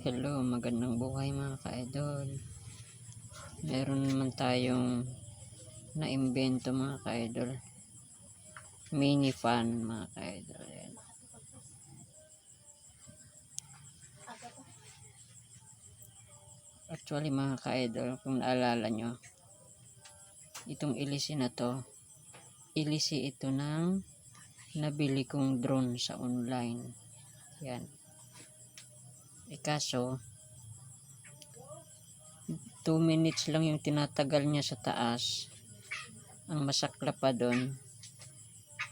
Hello, magandang buhay mga ka-idol. Meron naman tayong na-imbento mga ka-idol. Mini fan mga ka-idol. Actually mga ka-idol, kung naalala nyo, itong ilisi na to, ilisi ito ng nabili kong drone sa online. Yan. Eh kaso, 2 minutes lang yung tinatagal niya sa taas. Ang masakla pa doon,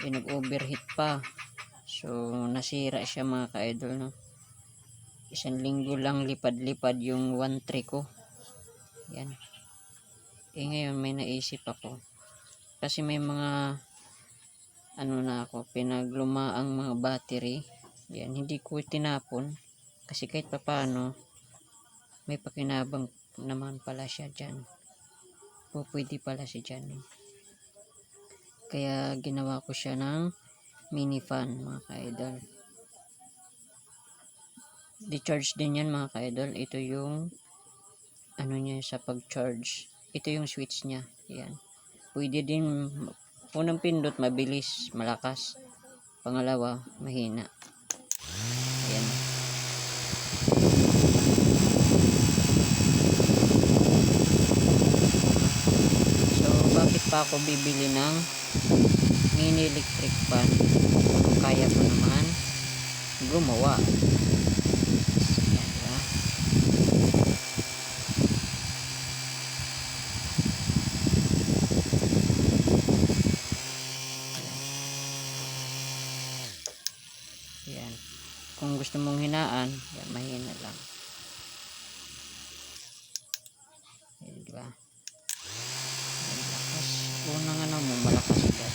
eh nag-overheat pa. So, nasira siya mga ka-idol, no? Isang linggo lang lipad-lipad yung 1.3 ko. Yan. Eh ngayon, may naisip ako. Kasi may mga ano na ako, pinaglumaang mga battery. Yan, hindi ko tinapon. Kasi kahit papano, may pakinabang naman pala siya dyan. O pwede pala siya dyan. eh. Kaya ginawa ko siya ng mini fan mga ka-idol. Di-charge din yan mga ka-idol. Ito yung ano niya sa pag-charge. Ito yung switch niya. Yan. Pwede din unang pindot mabilis, malakas. Pangalawa, mahina. Ayan. So, bakit pa ako bibili ng mini electric fan? Kung kaya ko naman gumawa. Diba? Ayan. Kung gusto mong hinaan, yan, mahina lang. Ayan, diba? Ayan, lakas. Unang ano mo, malakas ka.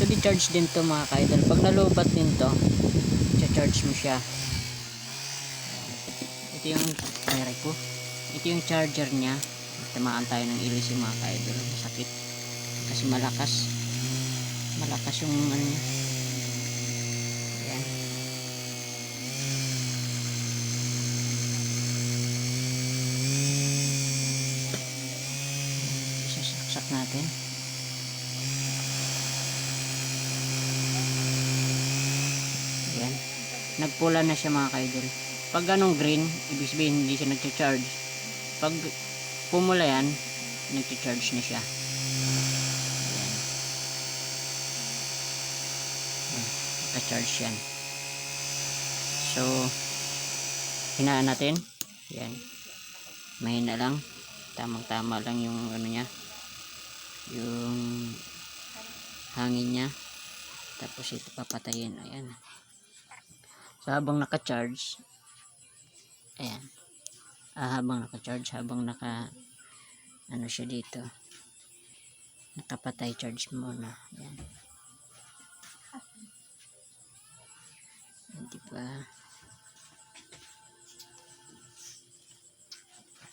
So, di-charge din to mga ka-idol. Pag nalubat din to, charge mo siya. Ito yung, meron ko. Ito yung charger niya. Tamaan tayo ng ilis yung mga ka-idol. Masakit. Kasi malakas. Malakas yung ano niya. Ayan. Isasaksak natin. Ayan. Nagpula na siya mga kaidol. Pag ganong green, ibig sabihin hindi siya nagcha-charge. Pag pumula yan, nagcha-charge na siya. Ayan. Nagka-charge yan. So, hinaan natin. Ayan. Mahina lang. Tamang-tama lang yung ano niya. Yung hangin niya. Tapos ito papatayin. Ayan. So, habang naka-charge, ayan. Ah, habang naka-charge, habang naka, ano siya dito, nakapatay charge muna. Ayan. Ayan, Diba?